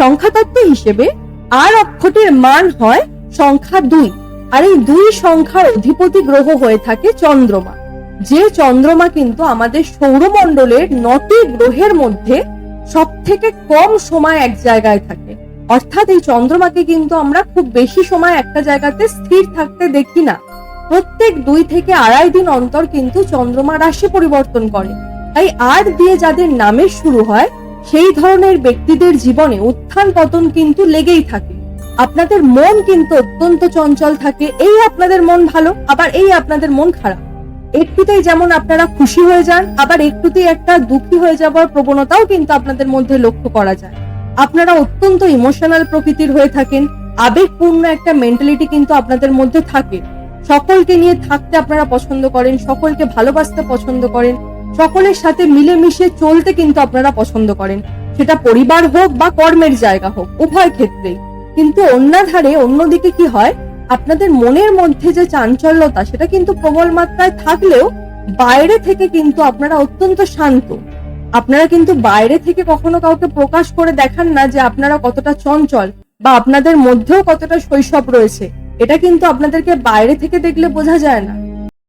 সংখ্যাতত্ত্ব হিসেবে আর অক্ষটির মান হয় সংখ্যা দুই। আর এই দুই সংখ্যার অধিপতি গ্রহ হয়ে থাকে চন্দ্রমা। যে চন্দ্রমা কিন্তু আমাদের সৌরমণ্ডলের নটি গ্রহের মধ্যে সব থেকে কম সময় এক জায়গায় থাকে। অর্থাৎ এই চন্দ্রমাকে কিন্তু আমরা খুব বেশি সময় একটা জায়গাতে স্থির থাকতে দেখি না। প্রত্যেক দুই থেকে আড়াই দিন অন্তর কিন্তু চন্দ্রমা রাশি পরিবর্তন করে। তাই আর দিয়ে যাদের নামের শুরু হয় সেই ধরনের ব্যক্তিদের জীবনে উত্থান পতন কিন্তু লেগেই থাকে। আপনাদের মন কিন্তু অত্যন্ত চঞ্চল থাকে, এই আপনাদের মন ভালো, আবার এই আপনাদের মন খারাপ। একটুতেই যেমন আপনারা খুশি হয়ে যান, আবার একটুতেই একটা দুঃখী হয়ে যাওয়ার প্রবণতাও কিন্তু আপনাদের মধ্যে লক্ষ্য করা যায়। আপনারা অত্যন্ত ইমোশনাল প্রকৃতির হয়ে থাকেন, আবেগপূর্ণ একটা মেন্টালিটি কিন্তু আপনাদের মধ্যে থাকে। সকলকে নিয়ে থাকতে আপনারা পছন্দ করেন, সকলকে ভালোবাসতে পছন্দ করেন সকলের সাথে মিলেমিশে চলতে কিন্তু আপনারা পছন্দ করেন। সেটা পরিবার হোক বা কর্মের জায়গা হোক, উভয় ক্ষেত্রেই। কিন্তু অন্যধারে অন্যদিকে কি হয়? আপনাদের মনের মধ্যে যে চাঞ্চল্যতা, সেটা কিন্তু প্রবল মাত্রায় থাকলেও বাইরে থেকে কিন্তু আপনারা অত্যন্ত শান্ত। আপনারা কিন্তু বাইরে থেকে কখনো কাউকে প্রকাশ করে দেখান না যে আপনারা কতটা চঞ্চল বা আপনাদের মধ্যেও কতটা শৈশব রয়েছে। এটা কিন্তু আপনাদেরকে বাইরে থেকে দেখলে বোঝা যায় না।